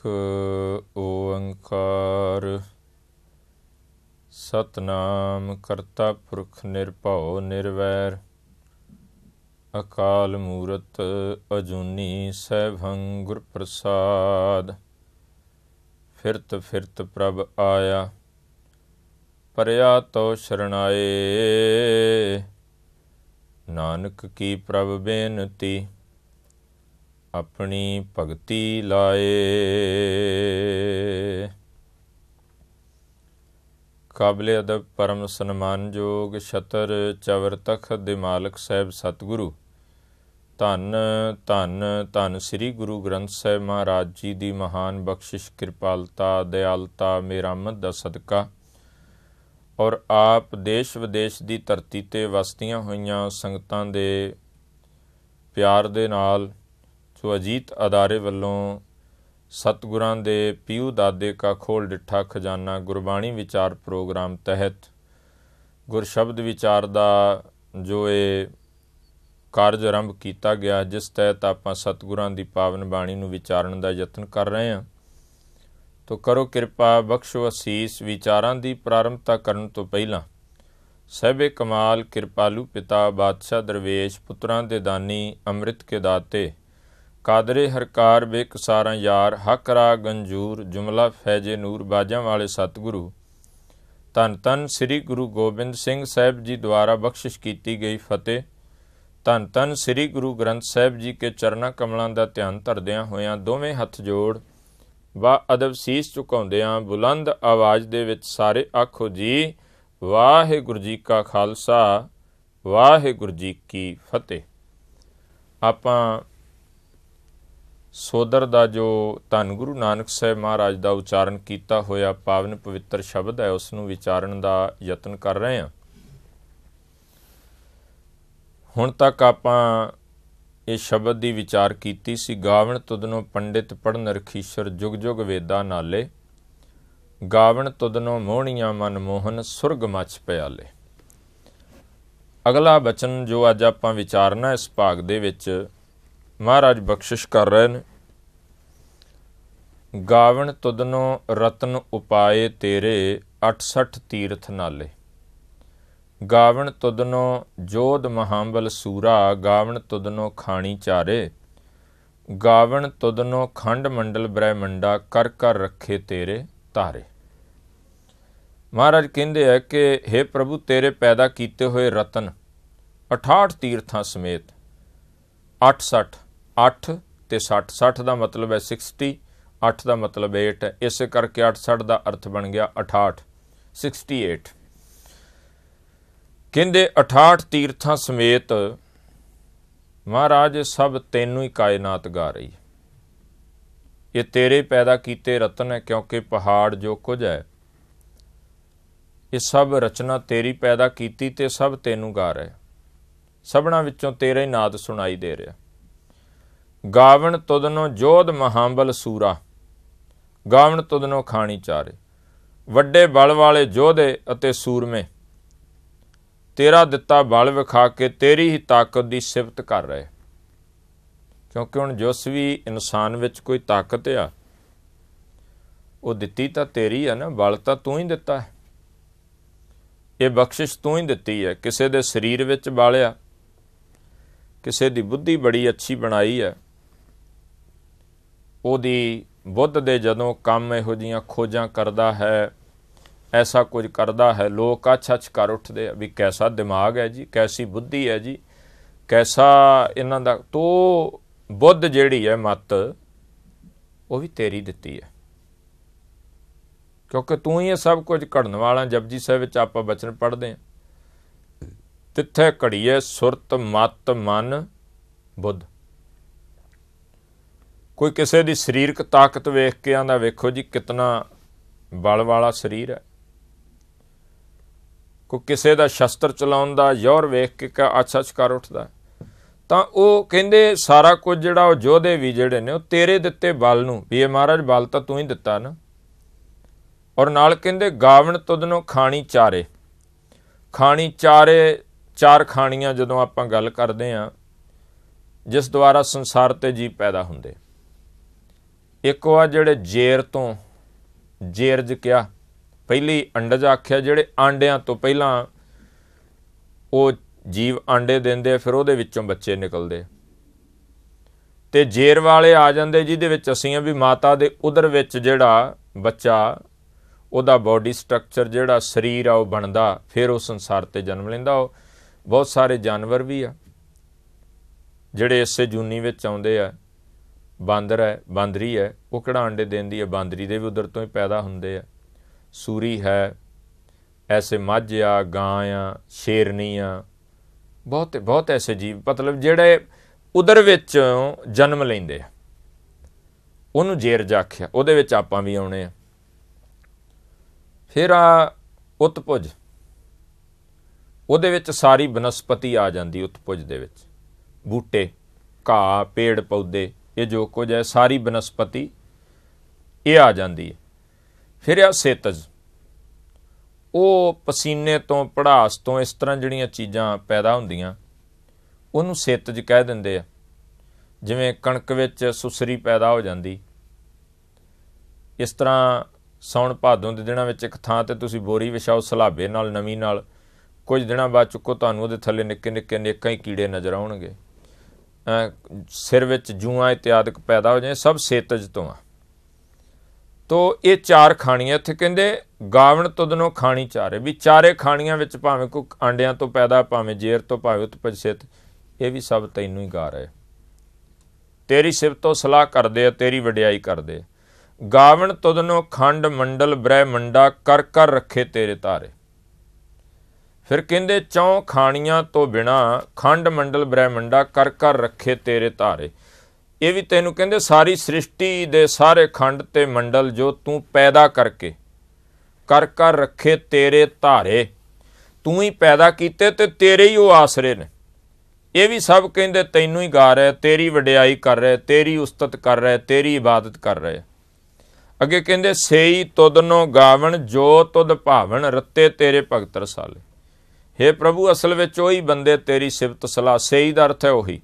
ਇੱਕ ਓੰਕਾਰ। ਸਤਨਾਮ ਕਰਤਾ ਪੁਰਖ ਨਿਰਭਉ ਨਿਰਵੈਰ। ਅਕਾਲ ਮੂਰਤ ਅਜੂਨੀ ਸੈਭੰ ਗੁਰ ਪ੍ਰਸਾਦ ਫਿਰਤ ਫਿਰਤ ਪ੍ਰਭ ਆਇਆ, ਪਰਿਆ ਤੋ ਸ਼ਰਣਾਏ। ਨਾਨਕ ਕੀ ਪ੍ਰਭ ਬੇਨਤੀ ਆਪਣੀ ਭਗਤੀ ਲਾਏ। ਕਾਬਲੇ ਅਦਬ ਪਰਮ ਸਨਮਾਨਯੋਗ ਛਤਰ ਚਵਰ ਤਖਤ ਦੇ ਮਾਲਕ ਸਾਹਿਬ ਸਤਿਗੁਰੂ। ਧੰਨ ਧੰਨ ਧੰਨ ਸ੍ਰੀ ਗੁਰੂ ਗ੍ਰੰਥ ਸਾਹਿਬ ਮਹਾਰਾਜ ਜੀ ਦੀ ਮਹਾਨ ਬਖਸ਼ਿਸ਼, ਕਿਰਪਾਲਤਾ, ਦਿਆਲਤਾ ਮੇਰਾਮਤ ਦਾ ਸਦਕਾ। ਔਰ ਆਪ ਦੇਸ਼ ਵਿਦੇਸ਼ ਦੀ ਧਰਤੀ ਤੇ ਵਸਦੀਆਂ ਹੋਈਆਂ ਸੰਗਤਾਂ ਦੇ ਪਿਆਰ ਦੇ ਨਾਲ ਸੋ ਅਜੀਤ ਅਦਾਰੇ ਵੱਲੋਂ ਸਤਗੁਰਾਂ ਦੇ ਪੀਉ ਦਾਦੇ ਕਾ ਖੋਲ ਡਿੱਠਾ ਖਜ਼ਾਨਾ ਗੁਰਬਾਣੀ ਵਿਚਾਰ ਪ੍ਰੋਗਰਾਮ ਤਹਿਤ ਗੁਰ ਸ਼ਬਦ ਵਿਚਾਰ ਦਾ ਜੋ ਇਹ ਕਾਰਜ ਆਰੰਭ ਕੀਤਾ ਗਿਆ, ਜਿਸ ਤਹਿਤ ਆਪਾਂ ਸਤਗੁਰਾਂ ਦੀ ਪਾਵਨ ਬਾਣੀ ਨੂੰ ਵਿਚਾਰਨ ਦਾ ਯਤਨ ਕਰ ਰਹੇ ਹਾਂ। ਤੋ ਕਰੋ ਕਿਰਪਾ, ਬਖਸ਼ੋ ਅਸੀਸ, ਵਿਚਾਰਾਂ ਦੀ ਪ੍ਰਾਰੰਭਤਾ ਕਰਨ ਤੋਂ ਪਹਿਲਾਂ ਸਹਿਬੇ ਕਮਾਲ, ਕਿਰਪਾਲੂ ਪਿਤਾ, ਬਾਦਸ਼ਾਹ, ਦਰਵੇਸ਼, ਪੁੱਤਰਾਂ ਦੇ ਦਾਨੀ, ਅੰਮ੍ਰਿਤ ਕੇ ਦਾਤੇ ਕਾਦਰੇ ਹਰਕਾਰ ਬੇਕਸਾਰਾਂ ਯਾਰ, ਹਕ ਰਾ ਗੰਜੂਰ, ਜੁਮਲਾ ਫੈਜੇ ਨੂਰ, ਬਾਜਾਂ ਵਾਲੇ ਸਤਿਗੁਰੂ। ਤਨ ਤਨ ਸ੍ਰੀ ਗੁਰੂ ਗੋਬਿੰਦ ਸਿੰਘ ਸਾਹਿਬ ਜੀ ਦੁਆਰਾ ਬਖਸ਼ਿਸ਼ ਕੀਤੀ ਗਈ ਫਤਿਹ। ਤਨ ਤਨ ਸ੍ਰੀ ਗੁਰੂ ਗ੍ਰੰਥ ਸਾਹਿਬ ਜੀ ਕੇ ਚਰਨਾ ਕਮਲਾਂ ਦਾ ਧਿਆਨ ਧਰਦਿਆਂ ਹੋਇਆਂ ਦੋਵੇਂ ਹੱਥ ਜੋੜ ਵਾ ਅਦਬ ਸੀਸ ਝੁਕਾਉਂਦਿਆਂ ਬੁਲੰਦ ਆਵਾਜ਼ ਦੇ ਵਿੱਚ ਸਾਰੇ ਆਖੋ ਜੀ, ਵਾਹਿਗੁਰੂ ਜੀ ਕਾ ਖਾਲਸਾ, ਵਾਹਿਗੁਰੂ ਜੀ ਕੀ ਫਤਿਹ। ਆਪਾਂ ਸੋਦਰ ਦਾ ਜੋ ਧੰਨ ਗੁਰੂ ਨਾਨਕ ਸਾਹਿਬ ਮਹਾਰਾਜ ਦਾ ਉਚਾਰਨ ਕੀਤਾ ਹੋਇਆ ਪਾਵਨ ਪਵਿੱਤਰ ਸ਼ਬਦ ਹੈ, ਉਸ ਨੂੰ ਵਿਚਾਰਨ ਦਾ ਯਤਨ ਕਰ ਰਹੇ ਹਾਂ। ਹੁਣ ਤੱਕ ਆਪਾਂ ਇਹ ਸ਼ਬਦ ਦੀ ਵਿਚਾਰ ਕੀਤੀ ਸੀ, ਗਾਵਣ ਤੁਦਨੋ ਪੰਡਿਤ ਪੜਨ ਰਖੀਸ਼ਰ ਜੁਗ ਜੁਗ ਵੇਦਾ ਨਾਲੇ, ਗਾਵਣ ਤੁਦਨੋ ਮੋਹਣੀਆਂ ਮਨ ਮੋਹਨ ਸੁਰਗ ਮਚ ਪਿਆਲੇ। ਅਗਲਾ ਬਚਨ ਜੋ ਅੱਜ ਆਪਾਂ ਵਿਚਾਰਨਾ ਇਸ ਭਾਗ ਦੇ ਵਿੱਚ ਮਹਾਰਾਜ ਬਖਸ਼ਿਸ਼ ਕਰ ਰਹੇ ਨੇ। ਗਾਵਣ ਤੁਦਨੋ ਰਤਨ ਉਪਾਏ ਤੇਰੇ 68 ਤੀਰਥ ਨਾਲੇ। ਗਾਵਣ ਤੁਦਨੋ ਜੋਧ ਮਹਾਂਬਲ ਸੂਰਾ, ਗਾਵਣ ਤੁਦਨੋ ਖਾਣੀ ਚਾਰੇ। ਗਾਵਣ ਤੁਦਨੋ ਖੰਡ ਮੰਡਲ ਬ੍ਰਹਮੰਡਾ, ਕਰ ਕਰ ਰੱਖੇ ਤੇਰੇ ਤਾਰੇ ਮਹਾਰਾਜ ਕਹਿੰਦੇ ਆ ਕਿ हे ਪ੍ਰਭੂ, ਤੇਰੇ ਪੈਦਾ ਕੀਤੇ ਹੋਏ ਰਤਨ 68 ਤੀਰਥਾਂ ਸਮੇਤ 68 8 ਤੇ 60 60 ਦਾ ਮਤਲਬ ਹੈ 60 8 ਦਾ ਮਤਲਬ 8 ਹੈ ਇਸੇ ਕਰਕੇ 68 ਦਾ ਅਰਥ ਬਣ ਗਿਆ 68 68 ਕਹਿੰਦੇ 68 ਤੀਰਥਾਂ ਸਮੇਤ ਮਹਾਰਾਜ, ਸਭ ਤੈਨੂੰ ਹੀ ਕਾਇਨਾਤ ਗਾ ਰਹੀ ਇਹ ਤੇਰੇ ਪੈਦਾ ਕੀਤੇ ਰਤਨ ਹੈ, ਕਿਉਂਕਿ ਪਹਾੜ ਜੋ ਕੁਝ ਹੈ, ਇਹ ਸਭ ਰਚਨਾ ਤੇਰੀ ਪੈਦਾ ਕੀਤੀ ਤੇ ਸਭ ਤੈਨੂੰ ਗਾ ਰਿਹਾ ਸਭਨਾ ਵਿੱਚੋਂ ਤੇਰਾ ਹੀ ਨਾਦ ਸੁਣਾਈ ਦੇ ਰਿਹਾ। ਗਾਵਣ ਤੁਦਨੋ ਜੋਧ ਮਹਾਂਬਲ ਸੂਰਾ। ਗਾਵਣ ਤੁਦਨੋਂ ਖਾਣੀ ਚਾਰੇ। ਵੱਡੇ ਬਲ ਵਾਲੇ ਜੋਧੇ ਅਤੇ ਸੂਰਮੇ। ਤੇਰਾ ਦਿੱਤਾ ਬਲ ਵਿਖਾ ਕੇ ਤੇਰੀ ਹੀ ਤਾਕਤ ਦੀ ਸਿਫਤ ਕਰ ਰਹੇ। ਕਿਉਂਕਿ ਹੁਣ ਜਿਸ ਵੀ ਇਨਸਾਨ ਵਿੱਚ ਕੋਈ ਤਾਕਤ ਆ। ਉਹ ਦਿੱਤੀ ਤਾਂ ਤੇਰੀ ਆ ਨਾ, ਬਲ ਤਾਂ ਤੂੰ ਹੀ ਦਿੱਤਾ ਹੈ। ਇਹ ਬਖਸ਼ਿਸ਼ ਤੂੰ ਹੀ ਦਿੱਤੀ ਹੈ। ਕਿਸੇ ਦੇ ਸਰੀਰ ਵਿੱਚ ਬਾਲਿਆ ਕਿਸੇ ਦੀ ਬੁੱਧੀ ਬੜੀ ਅੱਛੀ ਬਣਾਈ ਹੈ। ਉਹਦੀ ਬੁੱਧ ਦੇ ਜਦੋਂ ਕੰਮ ਇਹੋ ਜੀਆਂ ਖੋਜਾਂ ਕਰਦਾ ਹੈ, ਐਸਾ ਕੁਝ ਕਰਦਾ ਹੈ, ਲੋਕ ਅੱਛ-ਅੱਛ ਕਰ ਉੱਠਦੇ ਆ ਵੀ ਕੈਸਾ ਦਿਮਾਗ ਹੈ ਜੀ, ਕੈਸੀ ਬੁੱਧੀ ਹੈ ਜੀ, ਕੈਸਾ ਇਹਨਾਂ ਦਾ, ਤੋ ਬੁੱਧ ਜਿਹੜੀ ਹੈ ਮਤ, ਉਹ ਵੀ ਤੇਰੀ ਦਿੱਤੀ ਹੈ। ਕਿਉਂਕਿ ਤੂੰ ਹੀ ਇਹ ਸਭ ਕੁਝ ਘੜਨ ਵਾਲਾ, ਜਪਜੀ ਸਾਹਿਬ ਵਿੱਚ ਆਪਾਂ ਬਚਨ ਪੜ੍ਹਦੇ ਹਾਂ। ਤਿੱਥੇ ਘੜੀਏ ਸੁਰਤ ਮਤ ਮਨ ਬੁੱਧ। ਕੋਈ ਕਿਸੇ ਦੀ ਸਰੀਰਕ ਤਾਕਤ ਵੇਖ ਕੇ ਆਂਦਾ, ਵੇਖੋ ਜੀ ਕਿਤਨਾ ਬਲ ਵਾਲਾ ਸਰੀਰ ਹੈ। ਕੋਈ ਕਿਸੇ ਦਾ ਸ਼ਸਤਰ ਚਲਾਉਣ ਦਾ ਜ਼ੋਰ ਵੇਖ ਕੇ ਕਾ ਅੱਛਾ ਕਰ ਉੱਠਦਾ। ਤਾਂ ਉਹ ਕਹਿੰਦੇ, ਸਾਰਾ ਕੁਝ ਜਿਹੜਾ ਉਹ ਯੋਧੇ ਵੀ ਜਿਹੜੇ ਨੇ, ਉਹ ਤੇਰੇ ਦਿੱਤੇ ਬਲ ਨੂੰ, ਵੀ ਇਹ ਮਹਾਰਾਜ ਬਲ ਤਾਂ ਤੂੰ ਹੀ ਦਿੱਤਾ ਨਾ। ਔਰ ਨਾਲ ਕਹਿੰਦੇ, ਗਾਵਣ ਤੁਦਨੋਂ ਖਾਣੀ ਚਾਰੇ। ਖਾਣੀ ਚਾਰੇ, ਚਾਰ ਖਾਣੀਆਂ ਜਦੋਂ ਆਪਾਂ ਗੱਲ ਕਰਦੇ ਆਂ, ਜਿਸ ਦੁਆਰਾ ਸੰਸਾਰ ਤੇ ਜੀਵ ਪੈਦਾ ਹੁੰਦੇ। ਇੱਕ ਆ ਜਿਹੜੇ ਜੇਰ ਤੋਂ ਜੇਰਜ ਕਿਹਾ ਪਹਿਲੀ ਅੰਡਜ ਆਖਿਆ, ਜਿਹੜੇ ਆਂਡਿਆਂ ਤੋਂ ਪਹਿਲਾਂ ਉਹ ਜੀਵ ਆਂਡੇ ਦਿੰਦੇ ਫਿਰ ਉਹਦੇ ਵਿੱਚੋਂ ਬੱਚੇ ਨਿਕਲਦੇ ਤੇ ਜੇਰ ਵਾਲੇ ਆ ਜਾਂਦੇ, ਜਿਹਦੇ ਵਿੱਚ ਅਸੀਂ ਵੀ ਮਾਤਾ ਦੇ ਉਦਰ ਵਿੱਚ ਜਿਹੜਾ ਬੱਚਾ, ਉਹਦਾ ਬਾਡੀ ਸਟਰਕਚਰ ਜਿਹੜਾ ਸਰੀਰ ਆ, ਉਹ ਬਣਦਾ, ਫਿਰ ਉਹ ਸੰਸਾਰ ਤੇ ਜਨਮ ਲੈਂਦਾ। ਉਹ ਬਹੁਤ ਸਾਰੇ ਜਾਨਵਰ ਵੀ ਆ, ਜਿਹੜੇ ਇਸੇ ਜੂਨੀ ਵਿੱਚ ਆਉਂਦੇ ਆ। ਬਾਂਦਰ ਹੈ, ਬਾਂਦਰੀ ਹੈ, ਉਹ ਕਿਹੜਾ ਅੰਡੇ ਦਿੰਦੀ ਹੈ? ਬਾਂਦਰੀ ਦੇ ਵੀ ਉਧਰ ਤੋਂ ਹੀ ਪੈਦਾ ਹੁੰਦੇ ਆ। ਸੂਰੀ ਹੈ, ਐਸੇ ਮੱਝ ਆ, ਗਾਂ ਆ, ਸ਼ੇਰਨੀ ਆ। ਬਹੁਤ ਬਹੁਤ ਐਸੇ ਜੀਵ, ਮਤਲਬ ਜਿਹੜੇ ਉਧਰ ਵਿੱਚ ਜਨਮ ਲੈਂਦੇ ਆ। ਉਹਨੂੰ ਜੇਰ ਜਾਖਿਆ ਉਹਦੇ ਵਿੱਚ ਆਪਾਂ ਵੀ ਆਉਣੇ ਆ। ਫਿਰ ਆ ਉਤਪੁਜ ਉਹਦੇ ਵਿੱਚ ਸਾਰੀ ਬਨਸਪਤੀ ਆ ਜਾਂਦੀ ਉਤਪੁਜ ਦੇ ਵਿੱਚ। ਬੂਟੇ, ਘਾਹ ਪੇੜ ਪੌਦੇ ਇਹ ਜੋ ਕੁਝ ਹੈ, ਸਾਰੀ ਬਨਸਪਤੀ ਇਹ ਆ ਜਾਂਦੀ ਹੈ। ਫਿਰ ਆ ਸੇਤਜ ਉਹ ਪਸੀਨੇ ਤੋਂ, ਪੜਾਸ ਤੋਂ ਇਸ ਤਰ੍ਹਾਂ ਜਿਹੜੀਆਂ ਚੀਜ਼ਾਂ ਪੈਦਾ ਹੁੰਦੀਆਂ, ਉਹਨੂੰ ਸੇਤਜ ਕਹਿ ਦਿੰਦੇ ਆ। ਜਿਵੇਂ ਕਣਕ ਵਿੱਚ ਸੁਸਰੀ ਪੈਦਾ ਹੋ ਜਾਂਦੀ। ਇਸ ਤਰ੍ਹਾਂ ਸੌਣ ਭਾਦੋਂ ਦੇ ਦਿਨਾਂ ਵਿੱਚ ਇੱਕ ਥਾਂ ਤੇ ਤੁਸੀਂ ਬੋਰੀ ਵਿਛਾਓ, ਸਲਾਬੇ ਨਾਲ ਨਵੀਂ ਨਾਲ, ਕੁਝ ਦਿਨਾਂ ਬਾਅਦ ਚੁੱਕੋ, ਤੁਹਾਨੂੰ ਉਹਦੇ ਥੱਲੇ ਨਿੱਕੇ ਨਿੱਕੇ ਨੇਕਾਂ ਹੀ ਕੀੜੇ ਨਜ਼ਰ ਆਉਣਗੇ। ਸਿਰ ਵਿੱਚ ਜੂਆਂ ਇਤਿਆਦਿਕ ਪੈਦਾ ਹੋ ਜਾਏ ਸਭ ਸੇਤਜ ਤੋਂ ਆ ਤੋ ਇਹ ਚਾਰ ਖਾਣੀਆਂ ਇੱਥੇ ਕਹਿੰਦੇ, ਗਾਵਣ ਤੁਦਨੋਂ ਖਾਣੀ ਚਾਰੇ। ਵੀ ਚਾਰੇ ਖਾਣੀਆਂ ਵਿੱਚ ਭਾਵੇਂ ਕੋ ਆਂਡਿਆਂ ਤੋਂ ਪੈਦਾ, ਭਾਵੇਂ ਜੇਰ ਤੋਂ, ਭਾਵੇਂ ਉਤਪਜ ਸਿਤ ਇਹ ਵੀ ਸਭ ਤੈਨੂੰ ਹੀ ਗਾ ਰਹੇ। ਤੇਰੀ ਸਿਫਤੋਂ ਸਲਾਹ ਕਰਦੇ ਆ, ਤੇਰੀ ਵਡਿਆਈ ਕਰਦੇ। ਗਾਵਣ ਤੁਦਨੋਂ ਖੰਡ ਮੰਡਲ ਬ੍ਰਹਿ ਮੰਡਾ ਕਰ ਕਰ ਰੱਖੇ ਤੇਰੇ ਤਾਰੇ। ਫਿਰ ਕਹਿੰਦੇ, ਚੌ ਖਾਣੀਆਂ ਤੋਂ ਬਿਨਾ ਖੰਡ ਮੰਡਲ ਬ੍ਰਹਮੰਡਾ ਕਰ ਕਰ ਰੱਖੇ ਤੇਰੇ ਧਾਰੇ। ਇਹ ਵੀ ਤੈਨੂੰ ਕਹਿੰਦੇ, ਸਾਰੀ ਸ੍ਰਿਸ਼ਟੀ ਦੇ ਸਾਰੇ ਖੰਡ ਤੇ ਮੰਡਲ ਜੋ ਤੂੰ ਪੈਦਾ ਕਰਕੇ, ਕਰ ਕਰ ਰੱਖੇ ਤੇਰੇ ਧਾਰੇ। ਤੂੰ ਹੀ ਪੈਦਾ ਕੀਤੇ ਤੇ ਤੇਰੇ ਹੀ ਉਹ ਆਸਰੇ ਨੇ। ਇਹ ਵੀ ਸਭ ਕਹਿੰਦੇ, ਤੈਨੂੰ ਹੀ ਗਾ ਰਿਹਾ ਤੇਰੀ ਵਡਿਆਈ ਕਰ ਰਿਹਾ ਤੇਰੀ ਉਸਤਤ ਕਰ ਰਿਹਾ ਤੇਰੀ ਇਬਾਦਤ ਕਰ ਰਿਹਾ ਅੱਗੇ ਕਹਿੰਦੇ, ਸੇਈ ਤੁਦਨੋ ਗਾਵਣ, ਜੋ ਤੁਦ ਭਾਵਣ, ਰੱਤੇ ਤੇਰੇ ਭਗਤ ਰਸਾਲੇ। हे ਪ੍ਰਭੂ, ਅਸਲ ਵਿੱਚ ਉਹੀ ਬੰਦੇ ਤੇਰੀ ਸਿਫਤ ਸਲਾਹ, ਸਹੀ ਦਾ ਅਰਥ ਹੈ ਉਹੀ।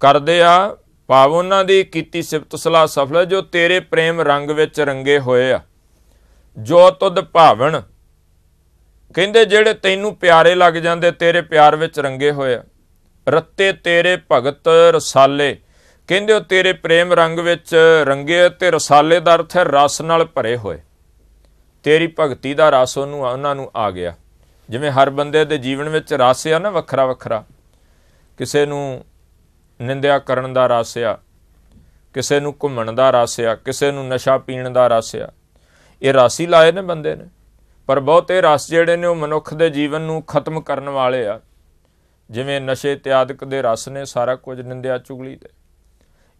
ਕਰਦੇ ਆ, ਭਾਵ ਉਹਨਾਂ ਦੀ ਕੀਤੀ ਸਿਫਤ ਸਲਾਹ ਸਫਲ ਹੈ, ਜੋ ਤੇਰੇ ਪ੍ਰੇਮ ਰੰਗ ਵਿੱਚ ਰੰਗੇ ਹੋਏ ਆ। ਜੋ ਤੁਧ ਭਾਵਣ, ਕਹਿੰਦੇ ਜਿਹੜੇ ਤੈਨੂੰ ਪਿਆਰੇ ਲੱਗ ਜਾਂਦੇ, ਤੇਰੇ ਪਿਆਰ ਵਿੱਚ ਰੰਗੇ ਹੋਏ ਆ। ਰੱਤੇ ਤੇਰੇ ਭਗਤ ਰਸਾਲੇ, ਕਹਿੰਦੇ ਉਹ ਤੇਰੇ ਪ੍ਰੇਮ ਰੰਗ ਵਿੱਚ ਰੰਗੇ ਤੇ ਰਸਾਲੇ ਦਾ ਅਰਥ ਹੈ ਰਸ ਨਾਲ ਭਰੇ ਹੋਏ। ਤੇਰੀ ਭਗਤੀ ਦਾ ਰਸ ਉਹਨੂੰ ਉਹਨਾਂ ਨੂੰ ਆ ਗਿਆ। ਜਿਵੇਂ ਹਰ ਬੰਦੇ ਦੇ ਜੀਵਨ ਵਿੱਚ ਰਸ ਆ ਨਾ ਵੱਖਰਾ ਵੱਖਰਾ। ਕਿਸੇ ਨੂੰ ਨਿੰਦਿਆ ਕਰਨ ਦਾ ਰਸ ਆ, ਕਿਸੇ ਨੂੰ ਘੁੰਮਣ ਦਾ ਰਸ ਆ, ਕਿਸੇ ਨੂੰ ਨਸ਼ਾ ਪੀਣ ਦਾ ਰਸ ਆ। ਇਹ ਰਸ ਹੀ ਲਾਏ ਨੇ ਬੰਦੇ ਨੇ। ਪਰ ਬਹੁਤੇ ਰਸ ਜਿਹੜੇ ਨੇ ਉਹ ਮਨੁੱਖ ਦੇ ਜੀਵਨ ਨੂੰ ਖਤਮ ਕਰਨ ਵਾਲੇ ਆ। ਜਿਵੇਂ ਨਸ਼ੇ ਤਿਆਦਕ ਦੇ ਰਸ ਨੇ ਸਾਰਾ ਕੁਝ ਨਿੰਦਿਆ ਚੁਗਲੀ ਤੇ।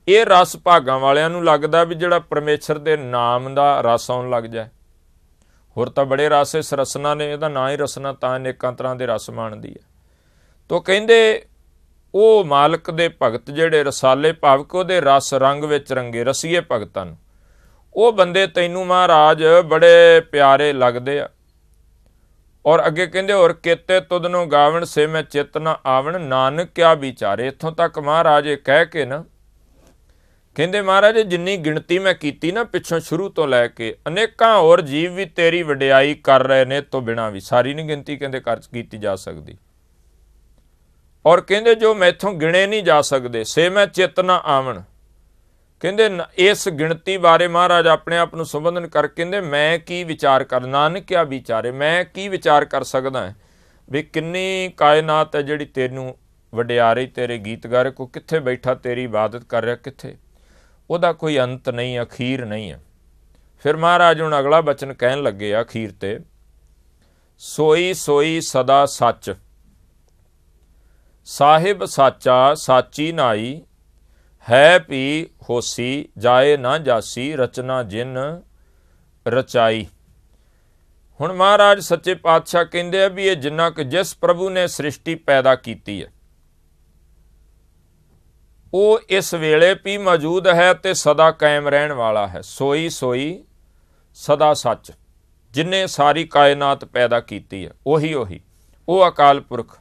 ਇਹ ਰਸ ਭਾਗਾਂ ਵਾਲਿਆਂ ਨੂੰ ਲੱਗਦਾ ਵੀ ਜਿਹੜਾ ਪਰਮੇਸ਼ਰ ਦੇ ਨਾਮ ਦਾ ਰਸ ਆਉਣ ਲੱਗ ਜਾਏ। ਹੋਰ ਤਾਂ ਬੜੇ ਰਸ ਇਸ ਰਸਨਾ ਨੇ ਇਹਦਾ ਨਾਂ ਹੀ ਰਸਨਾ ਤਾਂ ਅਨੇਕਾਂ ਤਰ੍ਹਾਂ ਦੇ ਰਸ ਮਾਣਦੀ ਹੈ। ਤੋ ਕਹਿੰਦੇ ਉਹ ਮਾਲਕ ਦੇ ਭਗਤ ਜਿਹੜੇ ਰਸਾਲੇ ਭਾਵਕ ਉਹਦੇ ਰਸ ਰੰਗ ਵਿੱਚ ਰੰਗੇ, ਰਸੀਏ ਭਗਤਾਂ ਨੂੰ। ਉਹ ਬੰਦੇ ਤੈਨੂੰ ਮਹਾਰਾਜ ਬੜੇ ਪਿਆਰੇ ਲੱਗਦੇ ਆ। ਔਰ ਅੱਗੇ ਕਹਿੰਦੇ, ਹੋਰ ਕੇਤੇ ਤੁਧ ਨੂੰ ਗਾਵਣ ਸੇ ਮੈਂ ਚਿਤ ਨਾ ਆਵਣ, ਨਾਨਕ ਕਿਆ ਵਿਚਾਰੇ? ਇੱਥੋਂ ਤੱਕ ਮਹਾਰਾਜ ਇਹ ਕਹਿ ਕੇ ਨਾ ਕਹਿੰਦੇ ਮਹਾਰਾਜ, ਜਿੰਨੀ ਗਿਣਤੀ ਮੈਂ ਕੀਤੀ ਨਾ ਪਿੱਛੋਂ ਸ਼ੁਰੂ ਤੋਂ ਲੈ ਕੇ, ਅਨੇਕਾਂ ਹੋਰ ਜੀਵ ਵੀ ਤੇਰੀ ਵਡਿਆਈ ਕਰ ਰਹੇ ਨੇ ਤੋਂ ਬਿਨਾ ਵੀ ਸਾਰੀ ਨਹੀਂ ਗਿਣਤੀ ਕਹਿੰਦੇ ਕਰ ਕੀਤੀ ਜਾ ਸਕਦੀ। ਔਰ ਕਹਿੰਦੇ ਜੋ ਮੈਥੋਂ ਗਿਣੇ ਨਹੀਂ ਜਾ ਸਕਦੇ, ਸੇ ਮੈਂ ਚੇਤਨਾ ਆਵਣ। ਕਹਿੰਦੇ ਇਸ ਗਿਣਤੀ ਬਾਰੇ ਮਹਾਰਾਜ ਆਪਣੇ ਆਪ ਨੂੰ ਸੰਬੋਧਨ ਕਰ ਕਹਿੰਦੇ, ਮੈਂ ਕੀ ਵਿਚਾਰ ਕਰ ਨਾਨਕ ਕਿਆ ਵਿਚਾਰੇ, ਮੈਂ ਕੀ ਵਿਚਾਰ ਕਰ ਸਕਦਾ ਵੀ ਕਿੰਨੀ ਕਾਇਨਾਤ ਹੈ ਜਿਹੜੀ ਤੈਨੂੰ ਵਡਿਆਰੀ ਤੇਰੇ ਗੀਤ ਗਾ ਕੋ ਕਿੱਥੇ ਬੈਠਾ, ਤੇਰੀ ਇਬਾਦਤ ਕਰ ਰਿਹਾ, ਕਿੱਥੇ? ਉਹਦਾ ਕੋਈ ਅੰਤ ਨਹੀਂ, ਅਖੀਰ ਨਹੀਂ ਹੈ। ਫਿਰ ਮਹਾਰਾਜ ਹੁਣ ਅਗਲਾ ਬਚਨ ਕਹਿਣ ਲੱਗੇ ਆ ਅਖੀਰ ਤੇ, ਸੋਈ ਸੋਈ ਸਦਾ ਸੱਚ। ਸਾਹਿਬ ਸਾਚਾ ਸਾਚੀ ਨਾਈ, ਹੈ ਪੀ ਹੋਸੀ ਜਾਏ ਨਾ ਜਾਸੀ, ਰਚਨਾ ਜਿਨ ਰਚਾਈ। ਹੁਣ ਮਹਾਰਾਜ ਸੱਚੇ ਪਾਤਸ਼ਾਹ ਕਹਿੰਦੇ ਆ ਵੀ ਇਹ ਜਿੰਨਾ ਕਿ ਜਿਸ ਪ੍ਰਭੂ ਨੇ ਸ੍ਰਿਸ਼ਟੀ ਪੈਦਾ ਕੀਤੀ ਹੈ ਉਹ ਇਸ ਵੇਲੇ ਵੀ ਮੌਜੂਦ ਹੈ ਤੇ ਸਦਾ ਕਾਇਮ ਰਹਿਣ ਵਾਲਾ ਹੈ। ਸੋਈ ਸੋਈ, ਸਦਾ ਸੱਚ। ਜਿਨੇ ਸਾਰੀ ਕਾਇਨਾਤ ਪੈਦਾ ਕੀਤੀ ਹੈ, ਉਹੀ ਉਹੀ। ਉਹ ਅਕਾਲ ਪੁਰਖ।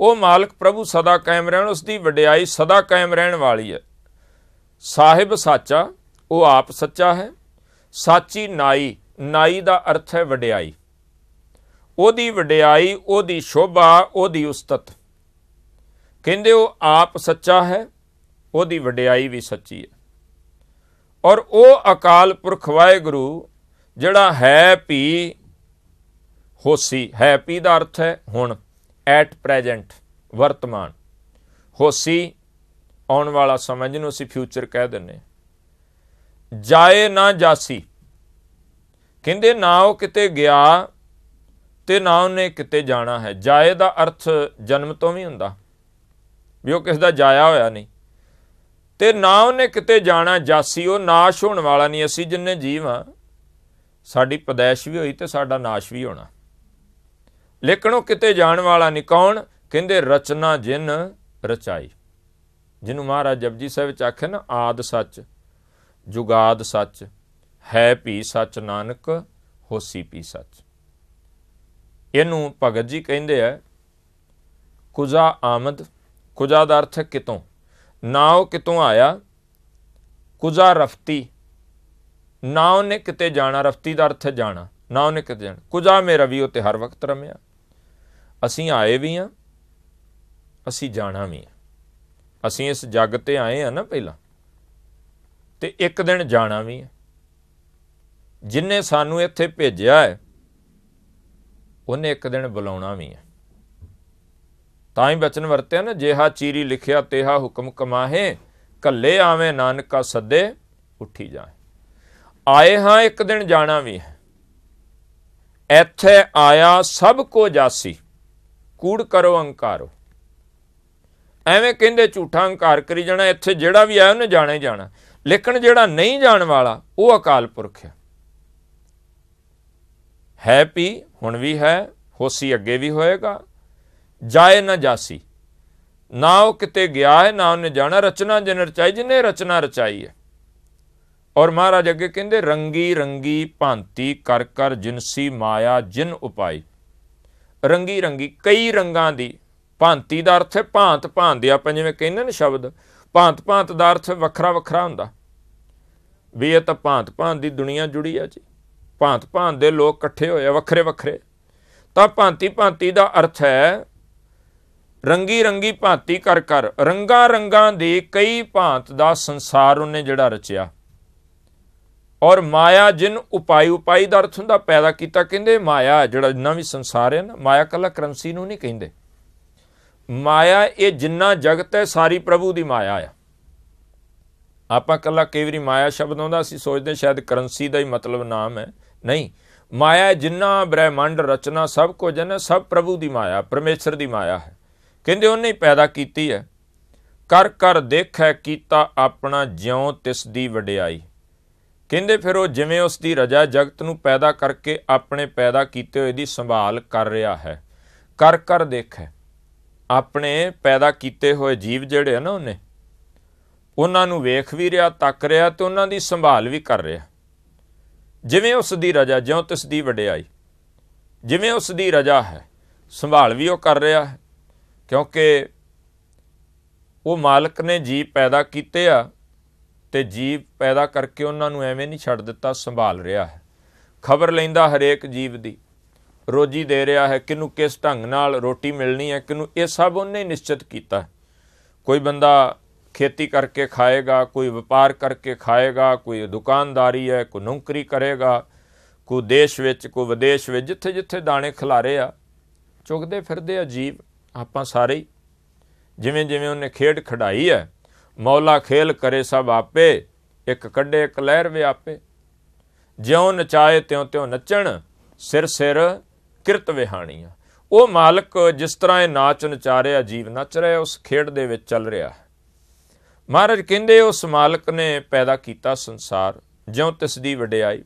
ਉਹ ਮਾਲਕ ਪ੍ਰਭੂ ਸਦਾ ਕਾਇਮ ਰਹਿਣ ਉਸ ਦੀ ਵਡਿਆਈ ਸਦਾ ਕਾਇਮ ਰਹਿਣ ਵਾਲੀ ਹੈ। ਸਾਹਿਬ ਸਾਚਾ, ਉਹ ਆਪ ਸੱਚਾ ਹੈ। ਸਾਚੀ ਨਾਈ ਨਾਈ ਦਾ ਅਰਥ ਹੈ ਵਡਿਆਈ। ਉਹਦੀ ਵਡਿਆਈ, ਉਹਦੀ ਸ਼ੋਭਾ, ਉਹਦੀ ਉਸਤਤ। ਕਹਿੰਦੇ ਉਹ ਆਪ ਸੱਚਾ ਹੈ, ਉਹਦੀ ਵਡਿਆਈ ਵੀ ਸੱਚੀ ਹੈ। ਔਰ ਉਹ ਅਕਾਲ ਪੁਰਖ ਵਾਹਿਗੁਰੂ, ਜਿਹੜਾ ਹੈ ਪੀ, ਹੋਸੀ, ਹੈ ਪੀ ਦਾ ਅਰਥ ਹੈ ਹੁਣ ਐਟ ਪ੍ਰੈਜ਼ੈਂਟ ਵਰਤਮਾਨ। ਹੋਸੀ ਆਉਣ ਵਾਲਾ ਸਮਾਂ, ਜਿਹਨੂੰ ਅਸੀਂ ਫਿਊਚਰ ਕਹਿ ਦਿੰਨੇ ਜਾਏ ਨਾ ਜਾਸੀ। ਕਹਿੰਦੇ ਨਾ ਉਹ ਕਿਤੇ ਗਿਆ ਤੇ ਨਾ ਉਹਨੇ ਕਿਤੇ ਜਾਣਾ ਹੈ। ਜਾਏ ਦਾ ਅਰਥ ਜਨਮ ਤੋਂ ਵੀ ਹੁੰਦਾ। ਵੀ ਉਹ ਕਿਸ ਦਾ ਜਾਇਆ ਹੋਇਆ ਨਹੀਂ। ਤੇ ਨਾ ਉਹਨੇ ਕਿਤੇ ਜਾਣਾ, ਜਾਸੀ ਉਹ ਨਾਸ਼ ਹੋਣ ਵਾਲਾ ਨਹੀਂ। ਅਸੀਂ ਜਿੰਨੇ ਜੀਵ ਹਾਂ, ਸਾਡੀ ਪਦੈਸ਼ ਵੀ ਹੋਈ ਤੇ ਸਾਡਾ ਨਾਸ਼ ਵੀ ਹੋਣਾ। ਲੇਕਿਨ ਉਹ ਕਿਤੇ ਜਾਣ ਵਾਲਾ ਨਹੀਂ। ਕੌਣ? ਕਹਿੰਦੇ ਰਚਨਾ ਜਿਨ ਰਚਾਈ। ਜਿਹਨੂੰ ਮਹਾਰਾਜ ਜਪਜੀ ਸਾਹਿਬ ਵਿੱਚ ਆਖਿਆ ਨਾ, ਆਦ ਸੱਚ, ਜੁਗਾਦ ਸੱਚ, ਹੈ ਭੀ ਸੱਚ ਨਾਨਕ, ਹੋਸੀ ਭੀ ਸੱਚ। ਇਹਨੂੰ ਭਗਤ ਜੀ ਕਹਿੰਦੇ ਆ, ਕੁਜ਼ਾ ਆਮਦ ਕੁਜ਼ਾ ਦਾ ਅਰਥ ਹੈ ਕਿਤੋਂ? ਨਾ ਉਹ ਕਿਤੋਂ ਆਇਆ? ਕੁਜ਼ਾ ਰਫਤੀ। ਨਾ ਉਹਨੇ ਕਿਤੇ ਜਾਣਾ, ਰਫਤੀ ਦਾ ਅਰਥ ਹੈ ਜਾਣਾ। ਨਾ ਉਹਨੇ ਕਿਤੇ ਜਾਣਾ। ਕੁਜ਼ਾ ਮੇਰਾ ਵੀ ਉਹ ਉਤੇ ਹਰ ਵਕਤ ਰਮਿਆ। ਅਸੀਂ ਆਏ ਵੀ ਆ ਅਸੀਂ ਜਾਣਾ ਵੀ ਆ ਅਸੀਂ ਇਸ ਜੱਗ ਤੇ ਆਏ ਆ ਨਾ ਪਹਿਲਾਂ। ਤੇ ਇੱਕ ਦਿਨ ਜਾਣਾ ਵੀ ਹੈ। ਜਿਨੇ ਸਾਨੂੰ ਇੱਥੇ ਭੇਜਿਆ ਹੈ, ਉਹਨੇ ਇੱਕ ਦਿਨ ਬੁਲਾਉਣਾ ਵੀ ਹੈ। ਤਾਂ ਹੀ ਬਚਨ ਵਰਤਿਆ ਨਾ ਜਿਹਾ ਚੀਰੀ ਲਿਖਿਆ ਤੇਹਾ ਹੁਕਮ ਕਮਾਹੇ, ਕੱਲੇ ਆਵੇਂ ਨਾਨਕਾ ਸੱਦੇ ਉੱਠੀ ਜਾਏ। ਆਏ ਹਾਂ ਇੱਕ ਦਿਨ ਜਾਣਾ ਵੀ ਹੈ। ਇੱਥੇ ਆਇਆ ਸਭ ਕੋ ਜਾਸੀ, ਕੂੜ ਕਰੋ ਅੰਕਾਰੋ। ਐਵੇਂ ਕਹਿੰਦੇ ਝੂਠਾ ਹੰਕਾਰ ਕਰੀ ਜਾਣਾ, ਇੱਥੇ ਜਿਹੜਾ ਵੀ ਆਇਆ ਉਹਨੇ ਜਾਣਾ ਹੀ ਜਾਣਾ। ਲੇਕਿਨ ਜਿਹੜਾ ਨਹੀਂ ਜਾਣ ਵਾਲਾ, ਉਹ ਅਕਾਲ ਪੁਰਖ ਹੈ। ਹੈ ਹੁਣ ਵੀ ਹੈ, ਹੋਸੀ ਅੱਗੇ ਵੀ ਹੋਏਗਾ ਜਾਏ ਨਾ ਜਾਸੀ। ਨਾ ਉਹ ਕਿਤੇ ਗਿਆ ਹੈ, ਨਾ ਉਹਨੇ ਜਾਣਾ। ਰਚਨਾ ਜਿਨ ਰਚਾਈ, ਜਿਹਨੇ ਰਚਨਾ ਰਚਾਈ ਹੈ। ਔਰ ਮਹਾਰਾਜ ਅੱਗੇ ਕਹਿੰਦੇ, ਰੰਗੀ ਰੰਗੀ ਭਾਂਤੀ ਕਰ ਕਰ ਜਿਨਸੀ ਮਾਇਆ, ਜਿਨ ਉਪਾਈ। ਰੰਗੀ ਰੰਗੀ, ਕਈ ਰੰਗਾਂ ਦੀ। ਭਾਂਤੀ ਦਾ ਅਰਥ ਹੈ ਭਾਂਤ ਭਾਂਤ ਦੇ। ਆਪਾਂ ਜਿਵੇਂ ਕਹਿੰਦੇ ਨੇ ਸ਼ਬਦ, ਭਾਂਤ ਭਾਂਤ ਦਾ ਅਰਥ ਵੱਖਰਾ ਵੱਖਰਾ ਹੁੰਦਾ। ਵੀ ਇਹ ਤਾਂ ਭਾਂਤ ਭਾਂਤ ਦੀ ਦੁਨੀਆ ਜੁੜੀ ਆ ਜੀ। ਭਾਂਤ ਭਾਂਤ ਦੇ ਲੋਕ ਇਕੱਠੇ ਹੋਏ ਆ, ਵੱਖਰੇ ਵੱਖਰੇ। ਤਾਂ ਭਾਂਤੀ ਭਾਂਤੀ ਦਾ ਅਰਥ ਹੈ ਰੰਗੀ ਰੰਗੀ ਭਾਂਤੀ ਕਰ ਕਰ ਰੰਗਾ ਰੰਗਾਂ ਦੇ ਕਈ ਭਾਂਤ ਦਾ ਸੰਸਾਰ ਉਹਨੇ ਜਿਹੜਾ ਰਚਿਆ। ਔਰ ਮਾਇਆ ਜਿਨ ਉਪਾਈ ਉਪਾਈ ਦਾ ਅਰਥ ਹੁੰਦਾ, ਪੈਦਾ ਕੀਤਾ ਕਹਿੰਦੇ, ਮਾਇਆ ਜਿਹੜਾ ਜਿੰਨਾ ਵੀ ਸੰਸਾਰ ਹੈ ਨਾ, ਮਾਇਆ ਕੱਲਾ ਕਰੰਸੀ ਨੂੰ ਨਹੀਂ ਕਹਿੰਦੇ। ਮਾਇਆ ਇਹ ਜਿੰਨਾ ਜਗਤ ਹੈ, ਸਾਰੀ ਪ੍ਰਭੂ ਦੀ ਮਾਇਆ ਆ। ਆਪਾਂ ਕੱਲਾ ਕਈ ਵਾਰੀ ਮਾਇਆ ਸ਼ਬਦ ਆਉਂਦਾ, ਅਸੀਂ ਸੋਚਦੇ ਸ਼ਾਇਦ ਕਰੰਸੀ ਦਾ ਹੀ ਮਤਲਬ ਨਾਮ ਹੈ। ਨਹੀਂ, ਮਾਇਆ ਜਿੰਨਾ ਬ੍ਰਹਿਮੰਡ ਰਚਨਾ ਸਭ ਕੁਝ ਹੈ ਨਾ, ਸਭ ਪ੍ਰਭੂ ਦੀ ਮਾਇਆ, ਪਰਮੇਸ਼ਰ ਦੀ ਮਾਇਆ ਹੈ। ਕਹਿੰਦੇ ਉਹਨੇ ਹੀ ਪੈਦਾ ਕੀਤੀ ਹੈ। ਕਰ ਕਰ ਦੇਖੈ ਕੀਤਾ ਆਪਣਾ ਜਿਉ ਤਿਸ ਦੀ ਵਡਿਆਈ। ਕਹਿੰਦੇ ਫਿਰ ਉਹ ਜਿਵੇਂ ਉਸ ਦੀ ਰਜਾ ਜਗਤ ਨੂੰ ਪੈਦਾ ਕਰਕੇ ਆਪਣੇ ਪੈਦਾ ਕੀਤੇ ਹੋਏ ਦੀ ਸੰਭਾਲ ਕਰ ਰਿਹਾ ਹੈ। ਕਰ ਕਰ ਦੇਖੈ। ਆਪਣੇ ਪੈਦਾ ਕੀਤੇ ਹੋਏ ਜੀਵ ਜਿਹੜੇ ਆ ਨਾ ਉਹਨੇ, ਉਹਨਾਂ ਨੂੰ ਵੇਖ ਵੀ ਰਿਹਾ, ਤੱਕ ਰਿਹਾ ਤੇ ਉਹਨਾਂ ਦੀ ਸੰਭਾਲ ਵੀ ਕਰ ਰਿਹਾ। ਜਿਵੇਂ ਉਸ ਦੀ ਰਜਾ ਜਿਉਂ ਤਿਸ ਦੀ ਵਡਿਆਈ, ਜਿਵੇਂ ਉਸ ਦੀ ਰਜਾ ਹੈ, ਸੰਭਾਲ ਵੀ ਉਹ ਕਰ ਰਿਹਾ ਹੈ। ਕਿਉਂਕਿ ਉਹ ਮਾਲਕ ਨੇ ਜੀਵ ਪੈਦਾ ਕੀਤੇ ਆ ਤੇ ਜੀਵ ਪੈਦਾ ਕਰਕੇ ਉਹਨਾਂ ਨੂੰ ਐਵੇਂ ਨਹੀਂ ਛੱਡ ਦਿੱਤਾ, ਸੰਭਾਲ ਰਿਹਾ ਹੈ। ਖਬਰ ਲੈਂਦਾ ਹਰੇਕ ਜੀਵ ਦੀ, ਰੋਜੀ ਦੇ ਰਿਹਾ ਹੈ ਕਿਨੂੰ ਕਿਸ ਢੰਗ ਨਾਲ ਰੋਟੀ ਮਿਲਣੀ ਹੈ ਕਿਨੂੰ ਇਹ ਸਭ ਉਹਨੇ ਨਿਸ਼ਚਿਤ ਕੀਤਾ ਕੋਈ ਬੰਦਾ ਖੇਤੀ ਕਰਕੇ ਖਾਏਗਾ, ਕੋਈ ਵਪਾਰ ਕਰਕੇ ਖਾਏਗਾ, ਕੋਈ ਦੁਕਾਨਦਾਰੀ ਹੈ, ਕੋਈ ਨੌਕਰੀ ਕਰੇਗਾ, ਕੋਈ ਦੇਸ਼ ਵਿੱਚ, ਕੋਈ ਵਿਦੇਸ਼ ਵਿੱਚ ਜਿੱਥੇ ਜਿੱਥੇ ਦਾਣੇ ਖਿਲਾਰੇ ਆ, ਚੁਗਦੇ ਫਿਰਦੇ ਆ ਜੀਵ। ਆਪਾਂ ਸਾਰੇ ਜਿਵੇਂ ਜਿਵੇਂ ਉਹਨੇ ਖੇਡ ਖੜਾਈ ਹੈ, ਮੌਲਾ ਖੇਲ ਕਰੇ ਸਭ ਆਪੇ, ਇੱਕ ਕੱਢੇ ਇੱਕ ਲਹਿਰ ਵਿਆਪੇ ਜਿਉਂ ਨਚਾਏ ਤਿਉਂ ਤਿਉਂ ਨੱਚਣ, ਸਿਰ ਸਿਰ ਕਿਰਤ ਵਿਹਾਣੀਆਂ ਉਹ ਮਾਲਕ ਜਿਸ ਤਰ੍ਹਾਂ ਇਹ ਨਾਚ ਨਚਾ ਰਿਹਾ ਜੀਵ ਨੱਚ ਰਿਹਾ, ਉਸ ਖੇਡ ਦੇ ਵਿੱਚ ਚੱਲ ਰਿਹਾ ਹੈ। ਮਹਾਰਾਜ ਕਹਿੰਦੇ, ਉਸ ਮਾਲਕ ਨੇ ਪੈਦਾ ਕੀਤਾ ਸੰਸਾਰ, ਜਿਉਂ ਤਿਸ ਦੀ ਵਡਿਆਈ।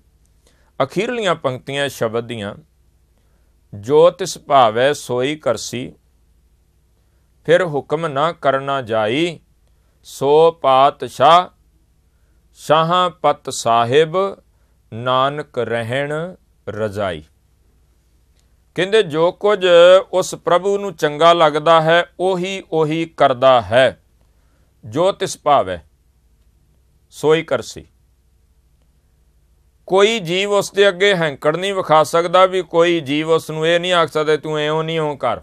ਅਖੀਰਲੀਆਂ ਪੰਕਤੀਆਂ, ਸ਼ਬਦ ਦੀਆਂ, ਜੋ ਤਿਸ ਭਾਵੈ ਸੋਈ ਕਰਸੀ ਫਿਰ ਹੁਕਮ ਨਾ ਕਰਨਾ ਜਾਈ, ਸੋ ਪਾਤਸ਼ਾਹ ਸ਼ਾਹਾਂ ਪਤ ਸਾਹਿਬ, ਨਾਨਕ ਰਹਿਣ ਰਜ਼ਾਈ। ਕਹਿੰਦੇ ਜੋ ਕੁਝ ਉਸ ਪ੍ਰਭੂ ਨੂੰ ਚੰਗਾ ਲੱਗਦਾ ਹੈ, ਉਹੀ ਉਹੀ ਕਰਦਾ ਹੈ, ਜੋ ਤਿਸ ਭਾਵੈ, ਸੋਈ ਕਰਸੀ। ਕੋਈ ਜੀਵ ਉਸ ਦੇ ਅੱਗੇ ਹੈਂਕੜ ਨਹੀਂ ਵਿਖਾ ਸਕਦਾ ਵੀ ਕੋਈ ਜੀਵ ਉਸ ਨੂੰ ਇਹ ਨਹੀਂ ਆਖ ਸਕਦਾ, ਤੂੰ ਐਉਂ ਨਹੀਂ ਹੋ ਕਰ।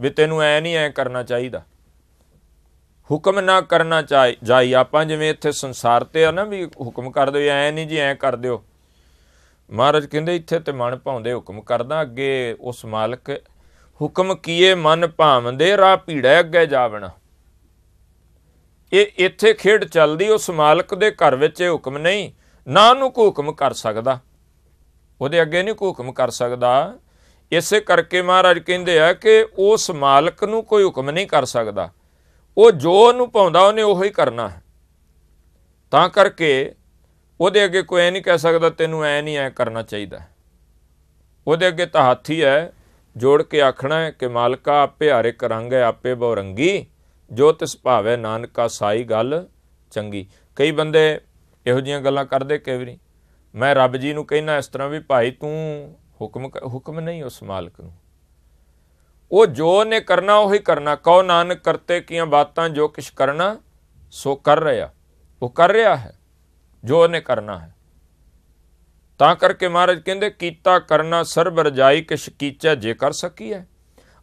ਵੀ ਤੈਨੂੰ ਐ ਨਹੀਂ ਐ ਕਰਨਾ ਚਾਹੀਦਾ। ਹੁਕਮ ਨਾ ਕਰਨਾ ਚਾਹੀ, ਜਾਈ। ਆਪਾਂ ਜਿਵੇਂ ਇੱਥੇ ਸੰਸਾਰ ਤੇ ਆ ਨਾ ਵੀ ਹੁਕਮ ਕਰ ਦਿਓ ਐ ਨਹੀਂ ਜੀ ਐ ਕਰ ਦਿਓ ਮਹਾਰਾਜ ਕਹਿੰਦੇ ਇੱਥੇ ਤੇ ਮਨ ਭਾਉਂਦੇ ਹੁਕਮ ਕਰਦਾ, ਅੱਗੇ ਉਸ ਮਾਲਕ ਹੁਕਮ ਕੀਏ ਮਨ ਭਾਵਦੇ, ਰਾਹ ਪੀੜਾ ਅੱਗੇ ਜਾਵਣਾ। ਇਹ ਇੱਥੇ ਖੇਡ ਚੱਲਦੀ, ਉਸ ਮਾਲਕ ਦੇ ਘਰ ਵਿੱਚ ਇਹ ਹੁਕਮ ਨਹੀਂ। ਨਾ ਉਹਨੂੰ ਕੋ ਹੁਕਮ ਕਰ ਸਕਦਾ। ਉਹਦੇ ਅੱਗੇ ਨਹੀਂ ਕੋ ਹੁਕਮ ਕਰ ਸਕਦਾ। ਇਸੇ ਕਰਕੇ ਮਹਾਰਾਜ ਕਹਿੰਦੇ ਆ ਕਿ ਉਸ ਮਾਲਕ ਨੂੰ ਕੋਈ ਹੁਕਮ ਨਹੀਂ ਕਰ ਸਕਦਾ। ਉਹ ਜੋ ਉਹਨੂੰ ਪਾਉਂਦਾ, ਉਹਨੇ ਉਹੀ ਹੀ ਕਰਨਾ ਹੈ। ਤਾਂ ਕਰਕੇ ਉਹਦੇ ਅੱਗੇ ਕੋਈ ਨਹੀਂ ਕਹਿ ਸਕਦਾ, ਤੈਨੂੰ ਐ ਨਹੀਂ ਐ ਕਰਨਾ ਚਾਹੀਦਾ ਉਹਦੇ ਅੱਗੇ ਤਾਂ ਹਾਥੀ ਹੈ ਜੋੜ ਕੇ ਆਖਣਾ ਹੈ ਕਿ ਮਾਲਕਾ, ਆਪੇ ਹਾਰੇ ਕਰਾਂਗੇ ਆਪੇ ਬਹੁ ਜੋ ਤਿਸ ਭਾਵੇ ਨਾਨਕਾ, ਸਾਈ ਗੱਲ ਚੰਗੀ। ਕਈ ਬੰਦੇ ਇਹੋ ਜੀਆਂ ਗੱਲਾਂ ਕਰਦੇ, ਕਈ ਵਾਰੀ। ਮੈਂ ਰੱਬ ਜੀ ਨੂੰ ਕਹਿਣਾ ਇਸ ਤਰ੍ਹਾਂ ਵੀ ਭਾਈ ਤੂੰ ਹੁਕਮ ਹੁਕਮ ਨਹੀਂ ਉਸ ਮਾਲਕ ਨੂੰ। ਉਹ ਜੋ ਨੇ ਕਰਨਾ, ਉਹੀ ਕਰਨਾ। ਕਉ ਨਾਨਕ, ਕਰਤੇ ਕੀਆਂ ਬਾਤਾਂ ਜੋ ਕਿਛ ਕਰਨਾ, ਸੋ ਕਰ ਰਿਹਾ। ਉਹ ਕਰ ਰਿਹਾ ਹੈ, ਜੋ ਉਹਨੇ ਕਰਨਾ ਹੈ। ਤਾਂ ਕਰਕੇ ਮਹਾਰਾਜ ਕਹਿੰਦੇ, ਕੀਤਾ ਕਰਨਾ ਸਰਬ ਰਜਾਈ ਕਿਛ ਕੀਚੈ ਜੇ ਕਰ ਸਕੀਐ।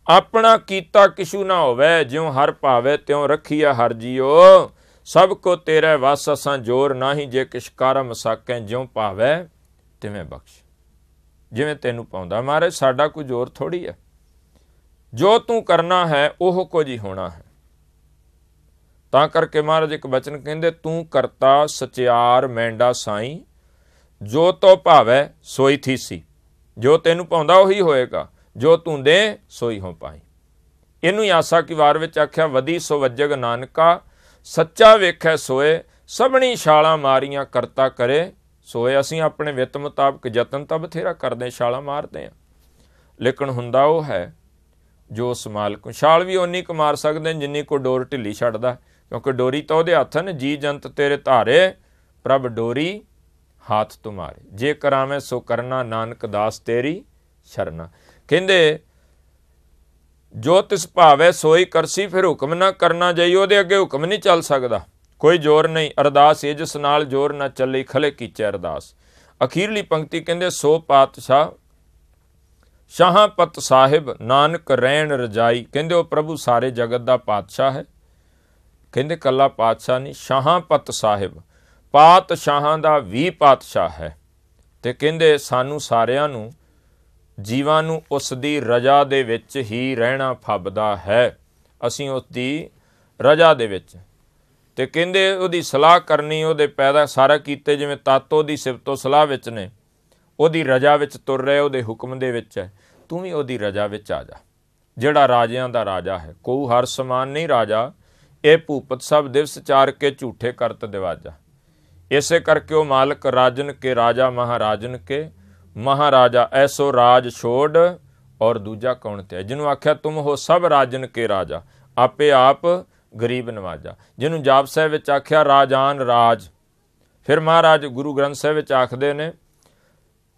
ਆਪਣਾ ਕੀਤਾ ਕਿਛੂ ਨਾ ਹੋਵੇ, ਜਿਉ ਹਰ ਭਾਵੇ ਤਿਉ ਰੱਖੀਐ ਹਰ ਜੀਓ। ਸਭ ਕੋ ਤੇਰੇ ਵਸ ਅਸਾਂ ਜੋਰ ਨਾਹੀ, ਜੇ ਕਿਛ ਕਰਮ ਸਾਕੈ, ਜਿਉ ਭਾਵੇ ਤਿਵੇਂ ਬਖਸ਼। ਜਿਵੇਂ ਤੈਨੂੰ ਪਾਉਂਦਾ। ਮਹਾਰਾਜ, ਸਾਡਾ ਕੋਈ ਜ਼ੋਰ ਥੋੜੀ ਹੈ। ਜੋ ਤੂੰ ਕਰਨਾ ਹੈ, ਉਹ ਕੁਝ ਹੀ ਹੋਣਾ ਹੈ। ਤਾਂ ਕਰਕੇ ਮਹਾਰਾਜ ਇੱਕ ਬਚਨ ਕਹਿੰਦੇ, ਤੂੰ ਕਰਤਾ ਸਚਿਆਰ ਮੈਂਡਾ ਸਾਈ, ਜੋ ਤੋ ਭਾਵੈ ਸੋਈ ਥੀ ਸੀ ਜੋ ਤੈਨੂੰ ਪਾਉਂਦਾ, ਉਹੀ ਹੋਏਗਾ। ਜੋ ਤੂੰ ਦੇ, ਸੋਈ ਹੋ ਪਾਈ। ਇਹਨੂੰ ਆਸਾ ਕੀ ਵਾਰ ਵਿੱਚ ਆਖਿਆ ਵਦੀ ਸੋ ਵੱਜਗ ਨਾਨਕਾ, ਸੱਚਾ ਵੇਖੈ ਸੋਏ, ਸਭਣੀ ਛਾਲਾਂ ਮਾਰੀਆਂ ਕਰਤਾ ਕਰੇ ਸੋਏ ਅਸੀਂ ਆਪਣੇ ਵਿੱਤ ਮੁਤਾਬਕ ਯਤਨ ਤਾਂ ਬਥੇਰਾ ਕਰਦੇ ਛਾਲਾਂ ਮਾਰਦੇ ਆ ਲੇਕਿਨ ਹੁੰਦਾ ਉਹ ਹੈ, ਜੋ ਉਸ ਮਾਲਕ ਛਾਲ ਵੀ ਓਨੀ ਕੁ ਮਾਰ ਸਕਦੇ ਜਿੰਨੀ ਕੋ ਡੋਰ ਢਿੱਲੀ ਛੱਡਦਾ। ਕਿਉਂਕਿ ਡੋਰੀ ਤਾਂ ਉਹਦੇ ਹੱਥ ਨੇ, ਜੀ ਜੰਤ ਤੇਰੇ ਧਾਰੇ, ਪ੍ਰਭ ਡੋਰੀ ਹੱਥ ਤੁਮਾਰੇ ਜੇ ਕਰਾਵੇਂ ਸੋ ਕਰਨਾ, ਨਾਨਕ ਦਾਸ ਤੇਰੀ ਸ਼ਰਨਾ। ਕਹਿੰਦੇ, ਜੋ ਤਿਸ ਭਾਵੇ ਸੋਈ ਕਰਸੀ, ਫਿਰ ਹੁਕਮ ਨਾ ਕਰਨਾ ਜਾਈ, ਉਹਦੇ ਅੱਗੇ ਹੁਕਮ ਨਹੀਂ ਚੱਲ ਸਕਦਾ। ਕੋਈ ਜ਼ੋਰ ਨਹੀਂ, ਅਰਦਾਸ, ਇਹ ਜਿਸ ਨਾਲ ਜ਼ੋਰ ਨਾ ਚੱਲੇ, ਖਲੇ ਕੀਚੇ ਅਰਦਾਸ। ਅਖੀਰਲੀ ਪੰਕਤੀ ਕਹਿੰਦੇ, ਸੋ ਪਾਤਸ਼ਾਹ, ਸ਼ਾਹਾਂ ਪਤ ਸਾਹਿਬ, ਨਾਨਕ ਰਹਿਣ ਰਜਾਈ। ਕਹਿੰਦੇ, ਉਹ ਪ੍ਰਭੂ ਸਾਰੇ ਜਗਤ ਦਾ ਪਾਤਸ਼ਾਹ ਹੈ। ਕਹਿੰਦੇ, ਕੱਲਾ ਪਾਤਸ਼ਾਹ ਨਹੀਂ, ਸ਼ਾਹਾਂ ਪਤ ਸਾਹਿਬ। ਪਾਤਸ਼ਾਹਾਂ ਦਾ ਵੀ ਪਾਤਸ਼ਾਹ ਹੈ। ਤੇ ਕਹਿੰਦੇ, ਸਾਨੂੰ ਸਾਰਿਆਂ ਨੂੰ, ਜੀਵਾਂ ਨੂੰ ਉਸ ਦੀ ਰਜਾ ਦੇ ਵਿੱਚ ਹੀ ਰਹਿਣਾ ਫੱਬਦਾ ਹੈ। ਅਸੀਂ ਉਸ ਦੀ ਰਜਾ ਦੇ ਵਿੱਚ ਤੇ ਕਹਿੰਦੇ ਉਹਦੀ ਸਲਾਹ ਕਰਨੀ, ਉਹਦੇ ਪੈਦਾ ਸਾਰਾ ਕੀਤੇ ਜਿਵੇਂ ਤਾਤੋ ਦੀ ਸਿਫਤੋ ਸਲਾਹ ਵਿੱਚ ਨੇ। ਉਹਦੀ ਰਜਾ ਵਿੱਚ ਤੁਰ ਰਹੇ, ਉਹਦੇ ਹੁਕਮ ਦੇ ਵਿੱਚ ਹੈ। ਤੂੰ ਵੀ ਉਹਦੀ ਰਜਾ ਵਿੱਚ ਆ ਜਾ। ਜਿਹੜਾ ਰਾਜਿਆਂ ਦਾ ਰਾਜਾ ਹੈ, ਕੋਈ ਹਰ ਸਮਾਨ ਨਹੀਂ ਰਾਜਾ। ਇਹ ਭੂਪਤ ਸਭ ਦਿਵਸ ਚਾਰ ਕੇ ਝੂਠੇ ਕਰਤ ਦਿਵਾਜਾ। ਇਸੇ ਕਰਕੇ ਉਹ ਮਾਲਕ ਰਾਜਨ ਕੇ ਰਾਜਾ, ਮਹਾਰਾਜਨ ਕੇ। ਮਹਾਰਾਜਾ, ਐਸੋ ਰਾਜ ਛੋੜ ਔਰ ਦੂਜਾ ਕੌਣ ਤੇ ਜਿਹਨੂੰ ਆਖਿਆ, ਤੁਮ ਹੋ ਸਭ ਰਾਜਨ ਕੇ ਰਾਜਾ। ਆਪੇ ਆਪ ਗਰੀਬ ਨਵਾਜਾ, ਜਿਹਨੂੰ ਜਾਪ ਸਾਹਿਬ ਵਿੱਚ ਆਖਿਆ, ਰਾਜਾਨ ਰਾਜ। ਫਿਰ ਮਹਾਰਾਜ ਗੁਰੂ ਗ੍ਰੰਥ ਸਾਹਿਬ ਵਿੱਚ ਆਖਦੇ ਨੇ,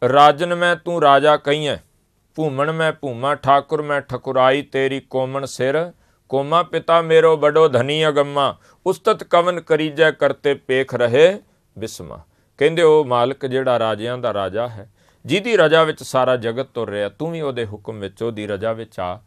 ਰਾਜਨ ਮੈਂ, ਤੂੰ ਰਾਜਾ ਕਹੀਐ ਭੂਮਣ ਮੈਂ, ਭੂਮਾ ਠਾਕੁਰ ਮੈਂ, ਠਕੁਰਾਈ ਤੇਰੀ ਕੋਮਣ ਸਿਰ। ਕੋਮਾ ਪਿਤਾ ਮੇਰੋ ਬੜੋ ਧਨੀ ਅਗੰਮਾ। ਉਸਤਤ ਕਵਨ ਕਰੀਜੈ ਕਰਤੇ ਪੇਖ ਰਹੇ ਬਿਸਮਾ। ਕਹਿੰਦੇ, ਉਹ ਮਾਲਕ ਜਿਹੜਾ ਰਾਜਿਆਂ ਦਾ ਰਾਜਾ ਹੈ, ਜਿਹਦੀ ਰਜਾ ਵਿੱਚ ਸਾਰਾ ਜਗਤ ਤੁਰ ਰਿਹਾ, ਤੂੰ ਵੀ ਉਹਦੇ ਹੁਕਮ ਵਿੱਚ, ਉਹਦੀ ਰਜਾ ਵਿੱਚ ਆ।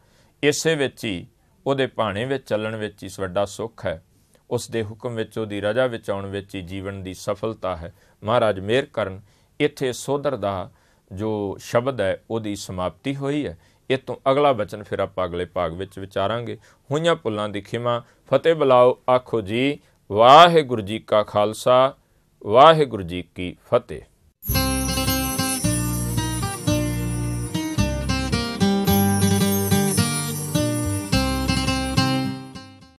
ਇਸੇ ਵਿੱਚ ਹੀ ਉਹਦੇ ਭਾਣੇ ਵਿੱਚ ਚੱਲਣ ਵਿੱਚ ਹੀ ਵੱਡਾ ਸੁੱਖ ਹੈ। ਉਸ ਦੇ ਹੁਕਮ ਵਿੱਚ, ਉਹਦੀ ਰਜਾ ਵਿੱਚ ਆਉਣ ਵਿੱਚ ਹੀ ਜੀਵਨ ਦੀ ਸਫਲਤਾ ਹੈ। ਮਹਾਰਾਜ ਮੇਰ ਕਰਨ, ਇੱਥੇ ਸੋਦਰ ਦਾ ਜੋ ਸ਼ਬਦ ਹੈ, ਉਹਦੀ ਸਮਾਪਤੀ ਹੋਈ ਹੈ। ਇਹ ਤੋਂ ਅਗਲਾ ਬਚਨ ਫਿਰ ਆਪਾਂ ਅਗਲੇ ਭਾਗ ਵਿੱਚ ਵਿਚਾਰਾਂਗੇ। ਹੋਈਆਂ ਪੁੱਲਾਂ ਦੀ ਖਿਮਾ, ਫਤਿਹ ਬਲਾਓ, ਆਖੋ ਜੀ, ਵਾਹਿਗੁਰੂ ਜੀ ਕਾ ਖਾਲਸਾ, ਵਾਹਿਗੁਰੂ ਜੀ ਕੀ ਫਤਿਹ।